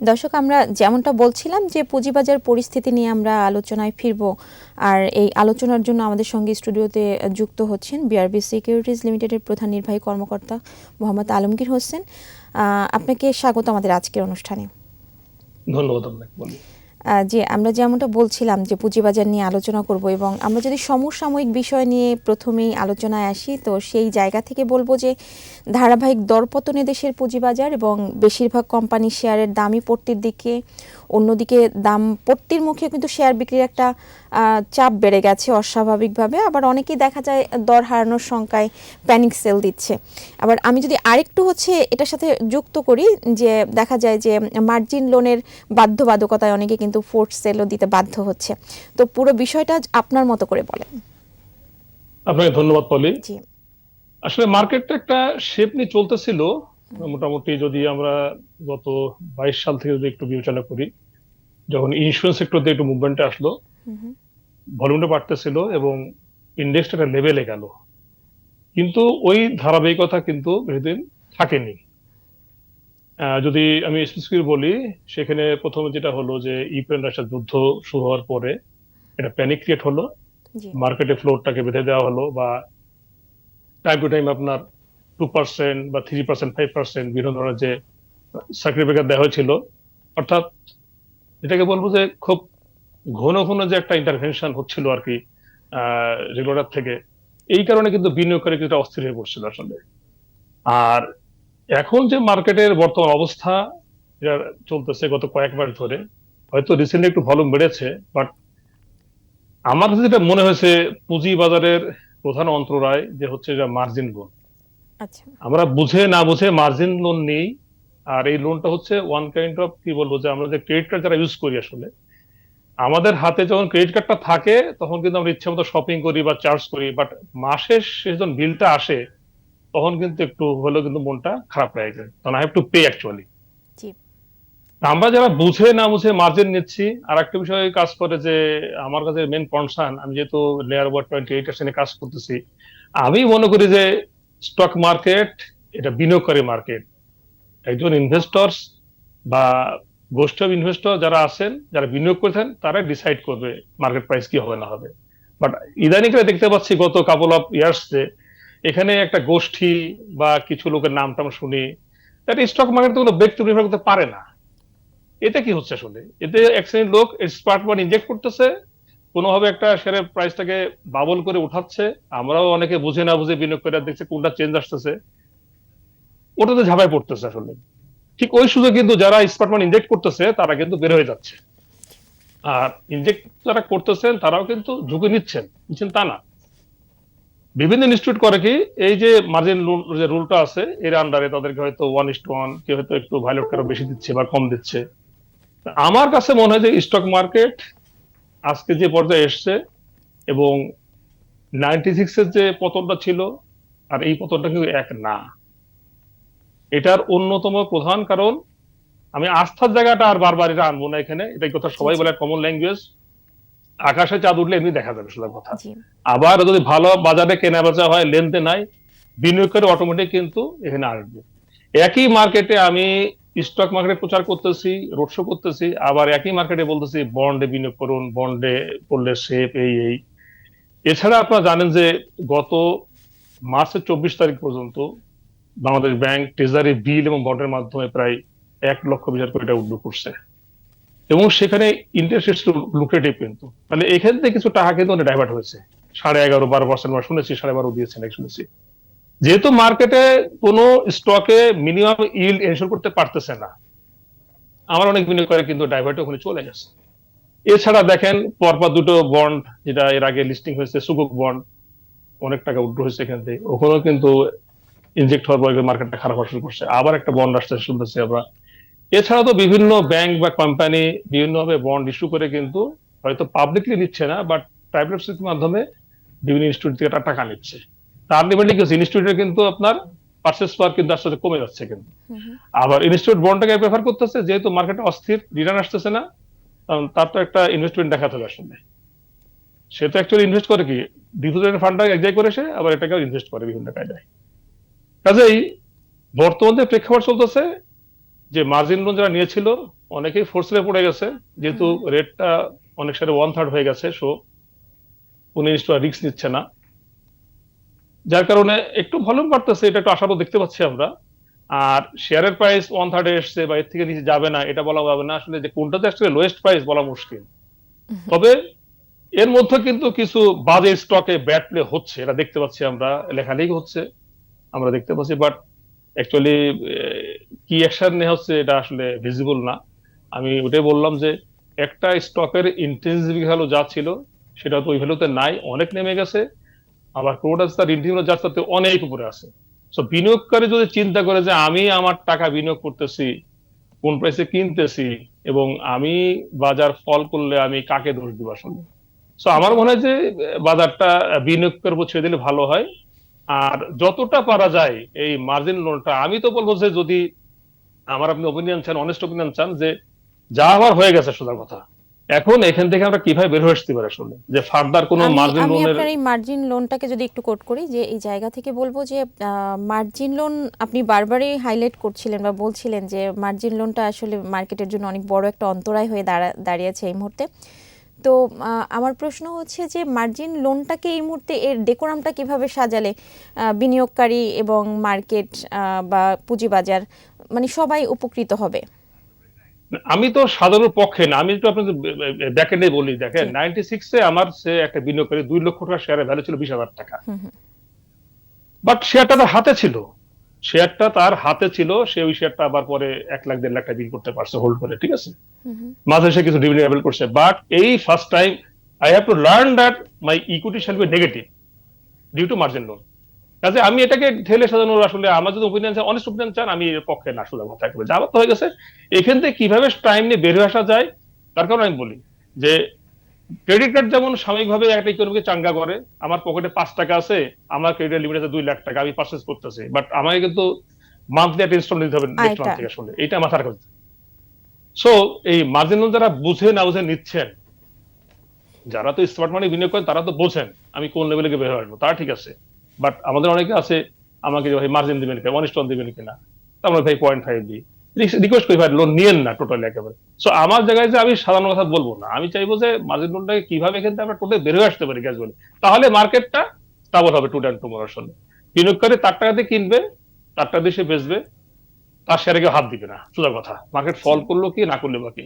দর্শক, আমরা যেমনটা বলছিলাম যে পুঁজিবাজার পরিস্থিতি নিয়ে আমরা আলোচনায় ফিরব। আর এই আলোচনার জন্য আমাদের সঙ্গে স্টুডিওতে যুক্ত হচ্ছেন বিআরবি সিকিউরিটিজ লিমিটেডের প্রধান নির্বাহী কর্মকর্তা মোহাম্মদ আলমগীর হোসেন। আপনাকে স্বাগত আমাদের আজকের অনুষ্ঠানে। ধন্যবাদ আপনাকে। জি আমরা যেমনটা বলছিলাম যে পুঁজিবাজার নিয়ে আলোচনা করব এবং আমরা যদি সমসাময়িক বিষয় নিয়ে প্রথমেই আলোচনায় আসি, তো সেই জায়গা থেকে বলব যে ধারাবাহিক দরপতনে দেশের পুঁজিবাজার এবং বেশিরভাগ কোম্পানি শেয়ারের দামই পড়তির দিকে অন্যদিকে দাম পড়তির মুখে কিন্তু শেয়ার বিক্রির একটা চাপ বেড়ে গেছে অস্বাভাবিকভাবে। আবার অনেকেই দেখা যায় দর হারানোর শঙ্কায় প্যানিক সেল দিচ্ছে। আবার আমি যদি আরেকটু হচ্ছে এটার সাথে যুক্ত করি যে দেখা যায় যে মার্জিন লোনের বাধ্যবাধকতায় অনেকে কিন্তু ফোর্স সেলও দিতে বাধ্য হচ্ছে। তো পুরো বিষয়টা আপনার মতো করে বলেন। আপনাকে ধন্যবাদ পলি। আসলে মার্কেটটা একটা শেপ নিয়ে চলতেছিল। মোটামুটি যদি আমরা গত বাইশ সাল থেকে যদি একটু বিবেচনা করি যখন ইন্স্যুরেন্স সেক্টর একটু মুভমেন্টে আসলো ভলিউমটা বাড়তেছিল এবং ইন্ডেক্সটা একটা লেভেলে গেল। কিন্তু ওই ধারাবাহিকতা কিন্তু বেশিদিন থাকেনি। আহ, যদি আমি স্পেসিফিক বলি সেখানে প্রথমে যেটা হলো যে ইউক্রেন রাশিয়ার যুদ্ধ শুরু হওয়ার পরে এটা প্যানিক ক্রিয়েট হলো। মার্কেটে ফ্লোরটাকে বেঁধে দেওয়া হলো বা টাইম টু টাইম আপনার টু পার্সেন্ট বা থ্রি পার্সেন্ট ফাইভ পার্সেন্ট বিভিন্ন ধরনের যে সার্কিট ব্রেকার দেওয়া হয়েছিল, অর্থাৎ এটাকে বলব যে খুব ঘন ঘন যে একটা ইন্টারভেনশন হচ্ছিল আর কি থেকে, এই কারণে কিন্তু বিনিয়োগকারী কিছুটা অস্থির হয়ে পড়ছিল আসলে। আর এখন যে মার্কেটের বর্তমান অবস্থা, যেটা চলতেছে গত কয়েক মাস ধরে, হয়তো রিসেন্টলি একটু ভলিউম বেড়েছে বাট আমার যেটা মনে হয়েছে পুঁজি বাজারের প্রধান অন্তরায় যে হচ্ছে মার্জিন আচ্ছা আমরা বুঝে না বুঝে মার্জিন লোন নেই। আর এই লোনটা হচ্ছে ওয়ান কাইন্ড অফ কি বলব যে আমরা যে ক্রেডিট কার্ড যারা ইউজ করি আসলে আমাদের হাতে যখন ক্রেডিট কার্ডটা থাকে তখন কিন্তু আমরা ইচ্ছে মতো শপিং করি বা চার্জ করি বাট মাসের শেষ যখন বিলটা আসে তখন কিন্তু একটু হলেও কিন্তু মনটা খারাপ হয়ে যায়। তখন I have to pay actually আমরা যারা বুঝে না বুঝে মার্জিন নিচ্ছি আর একটা বিষয় কাজ করে যে আমার কাছে মেন কনসার্ন আমি যেহেতু লেয়ার ওয়ার টোয়েন্টি এইট কাজ করতেছি আমি মনে করি যে স্টক মার্কেট এটা বিনিয়োগকারী মার্কেট একজন ইনভেস্টর্স বা গোষ্ঠী ইনভেস্টর যারা আছেন, যারা বিনিয়োগ করেছেন তারা ডিসাইড করবে মার্কেট প্রাইস কি হবে না হবে। বাট ইদানিংকালে দেখতে পাচ্ছি গত কাপল অফ ইয়ার্স যে এখানে একটা গোষ্ঠী বা কিছু লোকের নাম টাম শুনি এটা স্টক মার্কেট কোনো ব্যক্তি নির্ভর করতে পারে না। এটা কি হচ্ছে আসলে এতে এক লোক স্মার্ট ইনজেক্ট করতেছে কোনোভাবে একটা শেয়ারের প্রাইসটাকে বাবল করে উঠাচ্ছে। আমরাও অনেকে বুঝে না বুঝে বিনিয়োগ করে দেখছি কোনটা চেঞ্জ আসতেছে। ওটাতে ঝাঁপায় পড়তেছে আসলে। ঠিক ওই সুযোগ কিন্তু যারা স্মার্ট ইনজেক্ট করতেছে, তারা কিন্তু বের হয়ে যাচ্ছে। আর ইনজেক্ট যারা করতেছেন, তারাও কিন্তু ঝুঁকি নিচ্ছেন। নিচ্ছেন তা না। বিভিন্ন ইনস্টিটিউট করে কি, এই যে মার্জিন যে রুলটা আছে, এর আন্ডারে তাদেরকে হয়তো ওয়ান ইস্ট ওয়ান কেউ হয়তো একটু ভাইলট কারও বেশি দিচ্ছে বা কম দিচ্ছে। আমার কাছে মনে হয় যে স্টক মার্কেট আজকে যে পর্যায়ে এসছে এবং নাইনটি সিক্সের যে পতনটা ছিল আর এই পতনটা কিন্তু এক না। এটার অন্যতম প্রধান কারণ আমি আস্থার জায়গাটা আর বারবার এটা আনব না এখানে এটা কথা সবাই বলে কমন ল্যাঙ্গুয়েজ আকাশে চাঁদ উঠলে এমনি দেখা যাবে সেটা কথা। আবার যদি ভালো বাজারে কেনা বেচা হয় লেনদেন নাই বিনিয়োগকারী অটোমেটিক কিন্তু এখানে আসবে। একই মার্কেটে আমি স্টক মার্কেটে প্রচার করতেছি রোড শো করতেছি, আবার একই মার্কেটে বলতেছি বন্ডে বিনিয়োগ করুন বন্ডে করলে সেফ এই এই। এছাড়া আপনারা জানেন যে গত মার্চের চব্বিশ তারিখ পর্যন্ত বাংলাদেশ ব্যাংক ট্রেজারি বিল এবং বন্ডের মাধ্যমে প্রায় এক লক্ষ হাজার কোটি টাকা উদ্যোগ করছে। এবং সেখানে ইন্টারেস্ট লুক্রেটিভ কিন্তু। মানে এখান থেকে কিছু টাকা কিন্তু ডাইভার্ট হয়েছে। সাড়ে এগারো, বারো পার্সেন্ট শুনেছি, সাড়ে বারো দিয়েছেন শুনেছি। যেহেতু মার্কেটে কোনো স্টকে মিনিমাম ইল্ড এনশোর করতে পারতেছে না, আমার অনেক বিনিয়োগ করে কিন্তু ডাইভার্ট ওখানে চলে গেছে। এছাড়া দেখেন, পরপর দুটো বন্ড যেটা এর আগে লিস্টিং হয়েছে সুগুক বন্ড অনেক টাকা উড্র হয়েছে এখান থেকে। ওখানেও কিন্তু ইনজেক্ট হওয়ার পরে মার্কেটটা খারাপ শুরু করছে। আবার একটা বন্ড আসতে শুনতেছি আমরা। এছাড়া তো বিভিন্ন ব্যাংক বা কোম্পানি বিভিন্নভাবে বন্ড ইস্যু করে কিন্তু হয়তো পাবলিকলি নিচ্ছে না বাট প্রাইভেট মাধ্যমে বিভিন্ন ইনস্টিটিউট থেকে টাকা নিচ্ছে। তার লিমিটে কিছু ইনস্টিটিউটে কিন্তু আপনার পার্সেস পাওয়ার কিন্তু আস্তে কমে যাচ্ছে কিন্তু। আবার ইনস্টিটিউট বন্ডটাকে প্রেফার করতেছে যেহেতু মার্কেটে অস্থির রিটার্ন আসতেছে না কারণ তার তো একটা ইনভেস্টমেন্ট দেখাতে হবে আসলে সে তো অ্যাকচুয়ালি ইনভেস্ট করে কি? ডিপোজিটের ফান্ডটা এক্সাই করে সে আবার এটাকে ইনভেস্ট করে বিভিন্ন কায়দায়। কাজেই বর্তমানে প্রেক্ষাপট চলতেছে যে মার্জিন লোন যারা নিয়েছিল অনেকেই ফোর্সে পড়ে গেছে যেহেতু রেটটা অনেক সাথে ওয়ান থার্ড হয়ে গেছে সো উনি রিস্ক নিচ্ছে না। যার কারণে একটু ভলিউম বাড়তেছে এটা একটু আশাবাদ দেখতে পাচ্ছি আমরা। আর শেয়ারের প্রাইস ওয়ান থার্ডে এসছে বা এর থেকে নিচে যাবে না এটা বলা যাবে না। আসলে যে কোনটাতে আসলে লোয়েস্ট প্রাইস বলা মুশকিল। তবে এর মধ্যে কিন্তু কিছু বাজে স্টকে ব্যাট প্লে হচ্ছে এটা দেখতে পাচ্ছি আমরা। লেখালেখি হচ্ছে আমরা দেখতে পাচ্ছি। বাট অ্যাকচুয়ালি কি অ্যাকশন নেওয়া হচ্ছে এটা আসলে ভিজিবল না। আমি ওটাই বললাম যে একটা স্টকের ইন্টেন্সিভ ভ্যালু যা ছিল সেটা তো ওই ভ্যালুতে নাই অনেক নেমে গেছে। আবার কোনোটা তার ইন্টেন্সিভ যা তাতে অনেক উপরে আছে। সো বিনিয়োগকারী যদি চিন্তা করে যে আমি আমার টাকা বিনিয়োগ করতেছি, কোন প্রাইসে কিনতেছি, এবং আমি বাজার ফল করলে আমি কাকে দোষ দিব আসলে? সো আমার মনে হয় যে, বাজারটা বিনিয়োগের উপর ছেড়ে দিলে ভালো হয়। আর যতটা পারা যায় এই মার্জিন লোনটা আমি তো বলব যে যদি আমার আপনি ওপিনিয়ন চান অনেস্ট ওপিনিয়ন চান যে, যা হওয়ার হয়ে গেছে সোজা কথা। এখন এখান থেকে আমরা কীভাবে বের হয়ে আসতে পারি আসলে? যে ফার্দার কোনো মার্জিন আমি আপনার এই মার্জিন লোনটাকে যদি একটু কোট করি যে এই জায়গা থেকে বলব যে মার্জিন লোন আপনি বারবারই হাইলাইট করছিলেন বা বলছিলেন যে মার্জিন লোনটা আসলে মার্কেটের জন্য অনেক বড় একটা অন্তরায় হয়ে দাঁড়া দাঁড়িয়েছে এই মুহূর্তে। তো আমার প্রশ্ন হচ্ছে যে মার্জিন লোনটাকে এই মুহূর্তে এর ডেকোরামটা কীভাবে সাজালে? বিনিয়োগকারী এবং মার্কেট বা পুঁজিবাজার মানে সবাই উপকৃত হবে? আমি তো সাধারণ পক্ষে না আমি একটু আপনাদের ব্যাকেন্ডে বলি দেখেন নাইনটি সিক্সে আমার সে একটা বিনিয়োগকারী দুই লক্ষ টাকা শেয়ারের ভ্যালু ছিল বিশ হাজার টাকা। বাট শেয়ারটা তার হাতে ছিল। শেয়ারটা তার হাতে ছিল সে ওই শেয়ারটা আবার পরে এক লাখ দেড় লাখ টাকা বিক্রি করতে পারছে হোল্ড করে ঠিক আছে। মাঝে সে কিছু ডিভিডেন্ড অ্যাভেল করছে। বাট এই first time I have to learn that my equity shall be negative due to margin loan কাজে আমি এটাকে ঠেলে সাজানোর আসলে আমার যদি ওপিনিয়ন চান অনেস্ট ওপিনিয়ন চান আমি এর পক্ষে না সোজা কথা একেবারে যাওয়ার তো হয়ে গেছে এখান থেকে কীভাবে টাইম নিয়ে বের হয়ে আসা যায় তার কারণে আমি বলি যে ক্রেডিট কার্ড যেমন সাময়িকভাবে একটা ইকোনমিকে চাঙ্গা করে আমার পকেটে পাঁচ টাকা আছে আমার ক্রেডিট লিমিট আছে দুই লাখ টাকা আমি পারচেস করতেছি। বাট আমাকে কিন্তু মান্থলি একটা ইনস্টল দিতে হবে নেক্সট মান্থ থেকে আসলে। এটা মাথার কথা। সো এই মার্জিন লোন যারা বুঝে না বুঝে নিচ্ছেন যারা তো স্মার্ট মানি বিনিয়োগ করেন তারা তো বোঝেন আমি কোন লেভেলে বের হয়ে আসব। তারা ঠিক আছে। বাট আমাদের অনেকে আছে, আমাকে ভাই মার্জিন দিবেন কিনা অনিষ্ট দিবেন কিনা আমরা ভাই পয়েন্ট ফাইভ দিই। রিকোয়েস্ট করি ভাই লোন নিয়েন না টোটালি একেবারে। সো আমার জায়গায় যে আমি সাধারণ কথা বলব না, আমি চাইব যে মার্জিন লোনটাকে কীভাবে এখান থেকে আমরা টোটালি বের আসতে পারি গ্যাস বলে তাহলে মার্কেটটা স্টাবল হবে টু অ্যান্ড টুমোর আসলে বিনিয়োগকারী তার টাকা দিয়ে কিনবে, তার টাকা দিয়ে সে বেচবে, তার শেয়ারে কেউ হাত দিবে না, সোজা কথা। মার্কেট ফল করল কি, না করলে বাকি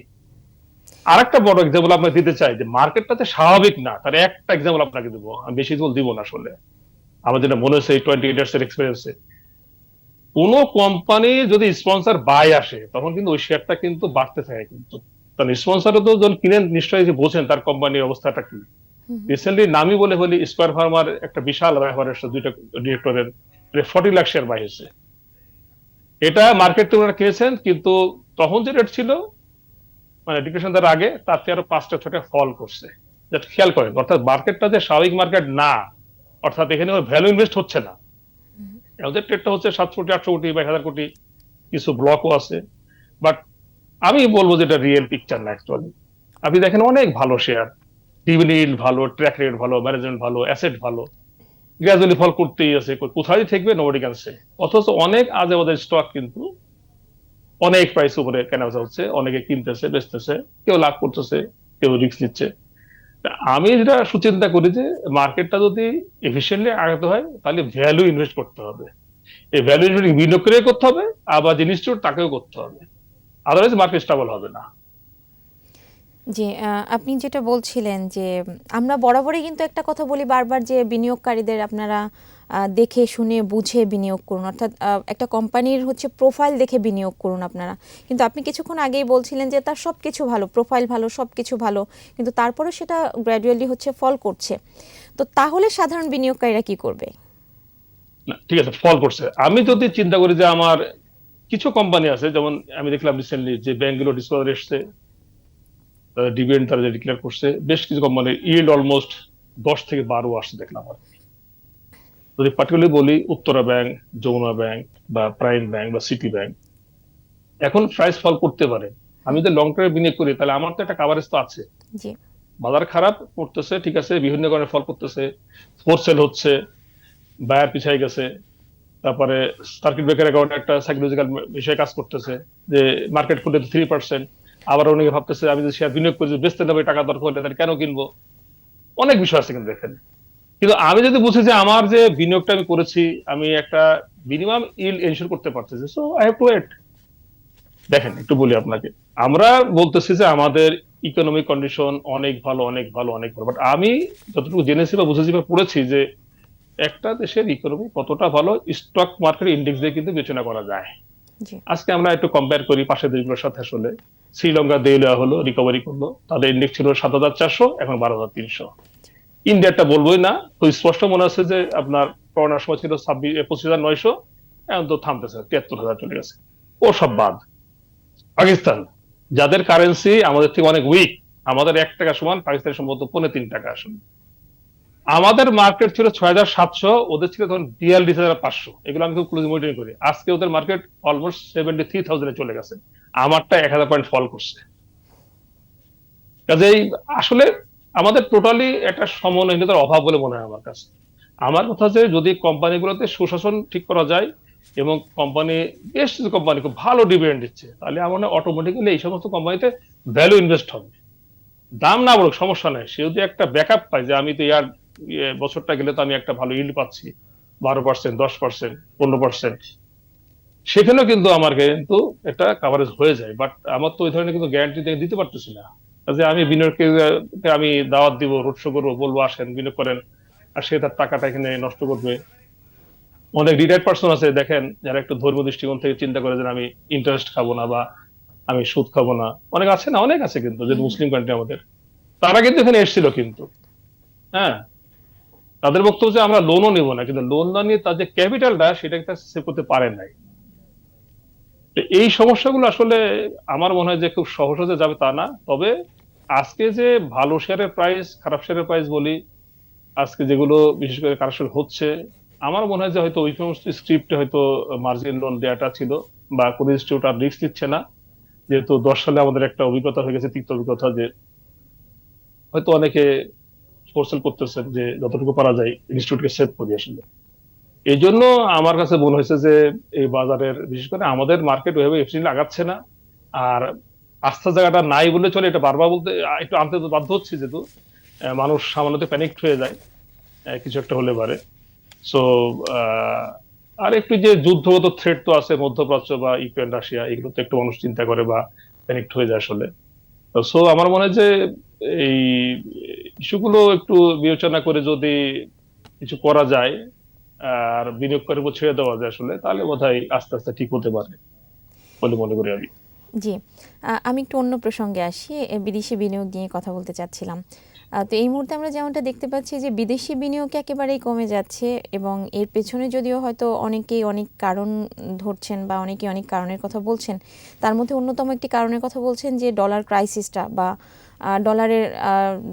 আরেকটা বড় এক্সাম্পল আপনাকে দিতে চাই, যে মার্কেটটাতে স্বাভাবিক না, তার একটা এক্সাম্পল আপনাকে দেবো। আমি বেশি দিব না আসলে। আমার যেটা মনে হচ্ছে এই টোয়েন্টি ইয়ার্স এর এক্সপিরিয়েন্সে কোন কোম্পানি যদি স্পন্সর বাই আসে তখন কিন্তু ওই শেয়ারটা কিন্তু বাড়তে থাকে কিন্তু। কারণ স্পন্সরও তো যখন কিনেন নিশ্চয়ই যে বোঝেন তার কোম্পানির অবস্থাটা কি। রিসেন্টলি নামি বলে বলি স্কোয়ার ফার্মার একটা বিশাল ব্যাপার এসছে দুইটা ডিরেক্টরের ফর্টি লাখ শেয়ার বাই হয়েছে। এটা মার্কেট থেকে ওনারা কিনেছেন কিন্তু তখন যে রেট ছিল মানে ডিক্রেশন দেওয়ার আগে তার থেকে আরও পাঁচটা ছটা ফল করছে। জাস্ট খেয়াল করেন অর্থাৎ মার্কেটটা যে স্বাভাবিক মার্কেট না অর্থাৎ এখানে ওই ভ্যালু ইনভেস্ট হচ্ছে না। ওদের ট্রেডটা হচ্ছে সাতশো কোটি আটশো কোটি বা এক হাজার কোটি কিছু ব্লকও আছে। বাট আমি বলব যে এটা রিয়েল পিকচার না অ্যাকচুয়ালি আপনি দেখেন অনেক ভালো শেয়ার ডিভিডেন্ড ভালো ট্র্যাক রেট ভালো ম্যানেজমেন্ট ভালো অ্যাসেট ভালো। গ্রাজুয়ালি ফল করতেই আছে। কোথায় থাকবে নোবডি ক্যান সে অথচ অনেক আজে বাজে স্টক কিন্তু অনেক প্রাইস উপরে কেনা বেচা হচ্ছে অনেকে কিনতেছে বেচতেছে কেউ লাভ করতেছে কেউ রিস্ক নিচ্ছে। আমি যেটা সুচিন্তা করি যে মার্কেটটা যদি এফিসিয়েন্টলি আগাতে হয়, তাহলে ভ্যালু ইনভেস্ট করতে হবে। এই ভ্যালু ইনভেস্ট বিনিয়োগ করে করতে হবে, আবার যে ইনস্টিটিউট তাকেও করতে হবে। আদারওয়াইজ মার্কেট স্টেবল হবে না। যে আপনি যেটা বলছিলেন যে আমরা বরাবরই কিন্তু একটা কথা বলি বারবার যে বিনিয়োগকারীদের আপনারা দেখে, শুনে, বুঝে বিনিয়োগ করুন। অর্থাৎ একটা কোম্পানির হচ্ছে প্রোফাইল দেখে বিনিয়োগ করুন আপনারা। কিন্তু আপনি কিছুক্ষণ আগেই বলছিলেন যে তার সব কিছু ভালো প্রোফাইল ভালো সব কিছু ভালো, কিন্তু তারপরে সেটা গ্র্যাজুয়ালি হচ্ছে ফল করছে। তো তাহলে সাধারণ বিনিয়োগকারীরা কি করবে? ঠিক আছে ফল করছে। আমি যদি চিন্তা করি যে আমার কিছু কোম্পানি আছে, যেমন আমি দেখলাম রিসেন্টলি যে ব্যাংকগুলো ডিসক্লোজার এসছে ডিভিডেন্ড তারা ডিক্লেয়ার করছে, বেশ কিছু কোম্পানির ইল্ড অলমোস্ট দশ থেকে বারো আসছে, দেখলাম কি। যদি পার্টিকুলারলি বলি উত্তরা ব্যাংক যমুনা ব্যাংক বা প্রাইম ব্যাংক বা সিটি ব্যাংক এখন প্রাইস ফল করতে পারে। আমি যদি লং টার্মে বিনিয়োগ করি তাহলে আমার তো একটা কাভারেজ তো আছে। বাজার খারাপ করতেছে ঠিক আছে বিভিন্ন কারণে ফল করতেছে ফোর সেল হচ্ছে বায়ার পিছাই গেছে তারপরে সার্কিট ব্রেকারের কারণে একটা সাইকোলজিক্যাল বিষয়ে কাজ করতেছে যে মার্কেট খুলে থ্রি পার্সেন্ট আবার অনেকে ভাবতেছে আমি যদি শেয়ার বিনিয়োগ করি বেচতে নেবে টাকা দরকার হলে তাহলে কেন কিনবো? অনেক বিষয় আছে কিন্তু দেখেন। কিন্তু আমি যদি বুঝি যে আমার যে বিনিয়োগটা আমি করেছি আমি একটা মিনিমাম ইল এনশিওর করতে পারতেছি। So I have to wait দেখেন একটু বলি আপনাকে। আমরা বলতেছি যে আমাদের ইকোনমিক কন্ডিশন অনেক ভালো অনেক ভালো অনেক ভালো। বাট আমি যতটুকু জেনেছি বা বুঝেছি বা পড়েছি যে একটা দেশের ইকোনমি কতটা ভালো স্টক মার্কেট ইন্ডেক্স দিয়ে কিন্তু বিবেচনা করা যায়। আজকে আমরা একটু কম্পেয়ার করি পাশের দেশগুলোর সাথে আসলে। শ্রীলঙ্কা দেউলিয়া হলো রিকভারি করল। তাদের ইন্ডেক্স ছিল সাত হাজার চারশো এখন বারো হাজার তিনশো। ইন্ডিয়াটা বলবোই না। তো স্পষ্ট মনে হচ্ছে যে আপনার করোনার সময় ছিল ছাব্বিশ, পঁচিশ হাজার নয়শো, এখন তো থামতেছে, তিয়াত্তর হাজার চলে গেছে। ও সব বাদ। পাকিস্তান, যাদের কারেন্সি আমাদের থেকে অনেক উইক আমাদের এক টাকা সমান, পাকিস্তানের সম্ভবত পনেরো তিন টাকা আসলে। আমাদের মার্কেট ছিল ছয় হাজার সাতশো, ওদের ছিল তখন বিয়াল্লিশ হাজার পাঁচশো। এগুলো আমি খুব ক্লোজ মনিটরিং করি। আজকে ওদের মার্কেট অলমোস্ট সেভেন্টি থ্রি থাউজেন্ডে চলে গেছে। আমারটা এক হাজার পয়েন্ট ফল করছে। কাজেই আসলে আমাদের টোটালি একটা সমন্বয়হীনতার অভাব বলে মনে হয় আমার কাছে। আমার কথা যে যদি কোম্পানিগুলোতে সুশাসন ঠিক করা যায় এবং কোম্পানি বেশ কিছু কোম্পানি খুব ভালো ডিভিডেন্ড দিচ্ছে তাহলে আমার অটোমেটিক্যালি এই সমস্ত কোম্পানিতে ভ্যালু ইনভেস্ট হবে। দাম না বলুক সমস্যা নেই। সে যদি একটা ব্যাকআপ পায় যে আমি তো ইয়ার ইয়ে, বছরটা গেলে তো আমি একটা ভালো ইল্ড পাচ্ছি বারো পার্সেন্ট দশ পার্সেন্ট পনেরো পার্সেন্ট সেখানেও কিন্তু আমার কিন্তু এটা কাভারেজ হয়ে যায়। বাট আমার তো ওই ধরনের কিন্তু গ্যারান্টি দিতে পারতেছি না। যে আমি বিনিয়োগকে আমি দাওয়াত দিব রোড শো করব, বলব, আসেন, বিনিয়োগ করেন, আর সে তার টাকাটা এখানে নষ্ট করবে। অনেক রিটায়ার্ড পার্সন আছে, দেখেন, যারা একটু ধর্মীয় দৃষ্টিকোণ থেকে চিন্তা করে যে আমি ইন্টারেস্ট খাব না বা আমি সুদ খাব না। অনেক আছে না, অনেক আছে কিন্তু, যে মুসলিম কান্ট্রি আমাদের। তারা কিন্তু এখানে এসেছিল কিন্তু। হ্যাঁ? তাদের বক্তব্য যে আমরা লোনও নেব না, কিন্তু লোন না নিয়ে তাদের ক্যাপিটালটা সেটাকে সেটা সেভ করতে পারে নাই। এই সমস্যাগুলো আসলে আমার মনে হয় যে খুব সহজ সহজে যাবে তা না, তবে আজকে যে ভালো শেয়ারের প্রাইস খারাপ শেয়ারের প্রাইস বলি, আজকে যেগুলো বিশেষ করে কারেকশন হচ্ছে, আমার মনে হয় যে হয়তো ওই সমস্ত স্ক্রিপ্টে হয়তো মার্জিন লোন দেওয়াটা ছিল, বা কোন ইনস্টিটিউট আর রিস্ক দিচ্ছে না। যেহেতু দশ সালে আমাদের একটা অভিজ্ঞতা হয়ে গেছে, তিক্ত অভিজ্ঞতা যে হয়তো অনেকে ফোর্সেল করতেছেন যে যতটুকু পারা যায় ইনস্টিটিউটকে সেভ করি আসলে। এই জন্য আমার কাছে মনে হয়েছে যে এই বাজারের, বিশেষ করে আমাদের মার্কেট ওইভাবে এফিসিয়েন্ট আগাচ্ছে না। আর আস্থার জায়গাটা নাই বলে চলে, এটা বারবার বলতে একটু আনতে বাধ্য হচ্ছে যেহেতু মানুষ সামান্যতে প্যানিক হয়ে যায় কিছু একটা হলে পারে। সো আর একটু যে যুদ্ধগত থ্রেট তো আছে, মধ্যপ্রাচ্য বা ইউক্রেন রাশিয়া এগুলো তো একটু মানুষ চিন্তা করে বা প্যানিক হয়ে যায় আসলে। সো আমার মনে হয় যে এই ইস্যুগুলো একটু বিবেচনা করে যদি কিছু করা যায়, আর বিনিয়োগ করে ছেড়ে দেওয়া যায় আসলে, তাহলে বোধহয় আস্তে আস্তে ঠিক হতে পারে বলে মনে করি আমি। জি। আমি একটু অন্য প্রসঙ্গে আসি। বিদেশি বিনিয়োগ নিয়ে কথা বলতে চাচ্ছিলাম। তো এই মুহূর্তে আমরা যেমনটা দেখতে পাচ্ছি যে, বিদেশি বিনিয়োগ একেবারেই কমে যাচ্ছে এবং এর পেছনে যদিও হয়তো অনেকেই অনেক কারণ ধরছেন বা অনেকেই অনেক কারণের কথা বলছেন, তার মধ্যে অন্যতম একটি কারণের কথা বলছেন যে, ডলার ক্রাইসিসটা বা ডলারের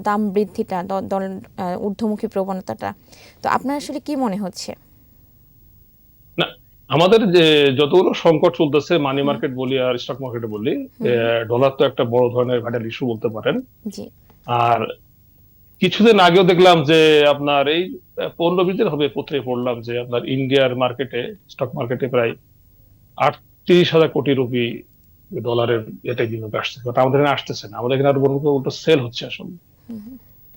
দাম বৃদ্ধিটা ঊর্ধ্বমুখী প্রবণতাটা। তো আপনার আসলে কি মনে হচ্ছে? না আমাদের যে যতগুলো সংকট চলতেছে মানি মার্কেট বলি আর স্টক মার্কেটে বলি ডলার তো একটা বড় ধরনের ভাইটাল ইস্যু বলতে পারেন। আর কিছুদিন আগেও দেখলাম যে আপনার এই পনেরো বিশ দিন হবে পত্রে পড়লাম যে আপনার ইন্ডিয়ার মার্কেটে স্টক মার্কেটে প্রায় আটত্রিশ হাজার কোটি রুপি ডলারের এটাই বিনিয়োগ আসছে। বাট আমাদের এখানে আসতেছে না। আমাদের এখানে আরও বড় উল্টো সেল হচ্ছে আসলে।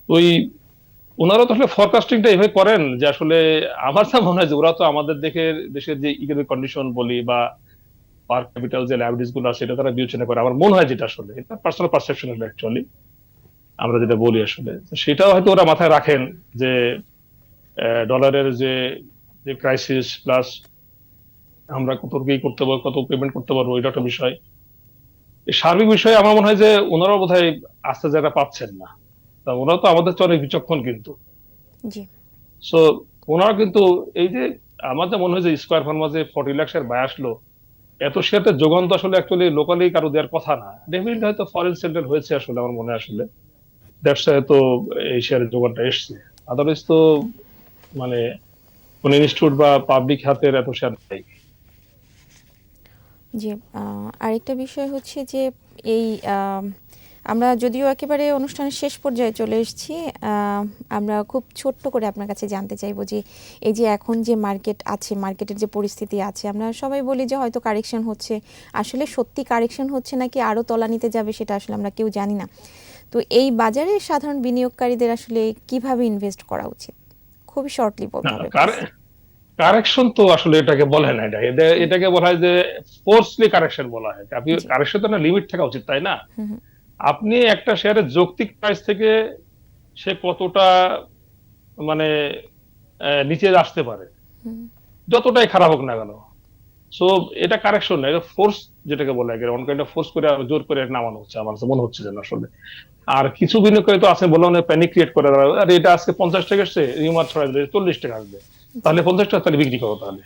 ওই ওনারা তো আসলে ফরকাস্টিংটা এভাবে করেন যে আসলে আমার যা মনে হয় যে ওরা তো আমাদের দেখে, দেশের যে ইকোনমিক কন্ডিশন বলি বা পার ক্যাপিটাল যে লাইবিলিটিসগুলো এটা তারা বিবেচনা করে। আমার মনে হয় যেটা আসলে, এটা পার্সোনাল পারসেপশন অ্যাকচুয়ালি আমরা যেটা বলি আসলে। সেটাও হয়তো ওরা মাথায় রাখেন যে ডলারের যে যে ক্রাইসিস প্লাস আমরা কত কি করতে পারব, কত পেমেন্ট করতে পারব, এটা একটা বিষয়। সার্বিক বিষয়ে আমার মনে হয় যে ওনারাও বোধহয় আস্তে জায়গা পাচ্ছেন না। তা ওনারা তো আমাদের চেয়ে অনেক বিচক্ষণ কিন্তু। সো ওনারা কিন্তু এই যে আমার যা মনে হয় যে স্কোয়ার ফার্মা যে ফর্টি লাখ শেয়ার বাই আসলো এত শেয়ারের যোগান তো আসলে অ্যাকচুয়ালি লোকালি কারও দেওয়ার কথা না। ডেফিনেটলি হয়তো ফরেন সেন্টার হয়েছে আসলে আমার মনে আসলে। দ্যাটস হয়তো এই শেয়ারের যোগানটা এসছে। আদারওয়াইজ তো মানে কোন ইনস্টিটিউট বা পাবলিক হাতের এত শেয়ার নেই। জি আরেকটা বিষয় হচ্ছে যে এই আমরা যদিও একেবারে অনুষ্ঠানের শেষ পর্যায়ে চলে এসেছি আমরা খুব ছোট্ট করে আপনার কাছে জানতে চাইব যে এই যে এখন যে মার্কেট আছে মার্কেটের যে পরিস্থিতি আছে আমরা সবাই বলি যে হয়তো কারেকশন হচ্ছে। আসলে সত্যি কারেকশন হচ্ছে নাকি আরও তলানিতে যাবে সেটা আসলে আমরা কেউ জানি না। তো এই বাজারে সাধারণ বিনিয়োগকারীদের আসলে কীভাবে ইনভেস্ট করা উচিত? খুবই শর্টলি বলতে হবে। কারেকশন তো আসলে এটাকে বলে না এটা এটা- এটাকে বলা হয় যে ফোর্সলি কারেকশন বলা হয়। আপনি কারেকশন তো না লিমিট থাকা উচিত তাই না। আপনি একটা শেয়ারের যৌক্তিক প্রাইস থেকে সে কতটা মানে নিচে আসতে পারে। যতটাই খারাপ হোক না কেন। সো এটা কারেকশন না এটা ফোর্স যেটাকে বলে অন কাইন্ড ফোর্স করে জোর করে নামানো হচ্ছে আমার মনে হচ্ছে যেন আসলে। আর কিছু বিনিয়োগকারী তো আছে বললাম প্যানিক ক্রিয়েট করে আরে এটা আজকে পঞ্চাশ টাকা আসছে রিমার ছড়াই দিলে চল্লিশ টাকা আসবে। তাহলে পঞ্চাশ টাকা তাহলে বিক্রি করো তাহলে।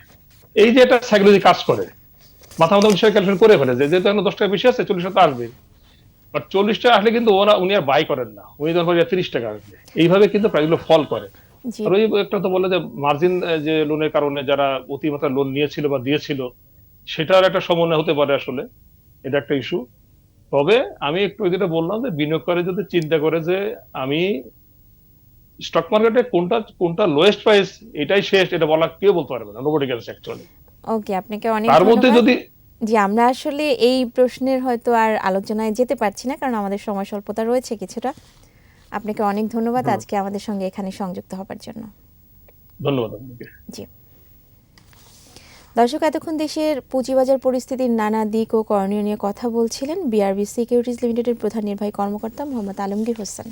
এই যে এটা সাইকোলজি কাজ করে মাথা মাথা বিষয় ক্যালকুলেট করে ফেলে যে যেহেতু এখন দশ টাকা বেশি আছে চল্লিশ টাকা আসবে বাট চল্লিশ টাকা আসলে কিন্তু ওরা উনি আর বাই করেন না। উনি তখন তিরিশ টাকা আসবে। এইভাবে কিন্তু প্রাইসগুলো ফল করে। আর ওই একটা তো বলে যে মার্জিন যে লোনের কারণে যারা অতিমাত্রা লোন নিয়েছিল বা দিয়েছিল সেটার একটা সমন্বয় হতে পারে আসলে। এটা একটা ইস্যু তবে আমি একটু যেটা বললাম যে বিনিয়োগকারী যদি চিন্তা করে যে আমি স্টক মার্কেটে কোনটা কোনটা লোয়েস্ট প্রাইস এটাই শেষ এটা বলা কেউ বলতে পারবে না। নোবডি ক্যান অ্যাকচুয়ালি ওকে আপনাকে অনেক তার মধ্যে যদি জি আমরা আসলে এই প্রশ্নের হয়তো আর আলোচনায় যেতে পারছি না কারণ আমাদের সময় স্বল্পতা রয়েছে কিছুটা। আপনাকে অনেক ধন্যবাদ। আজকে আমাদের সঙ্গে এখানে সংযুক্ত হবার জন্য। ধন্যবাদ জি। দর্শক এতক্ষণ দেশের পুঁজিবাজার পরিস্থিতির নানা দিক ও করণীয় নিয়ে কথা বলছিলেন বিআরবি সিকিউরিটিজ লিমিটেডের প্রধান নির্বাহী কর্মকর্তা মোহাম্মদ আলমগীর হোসেন।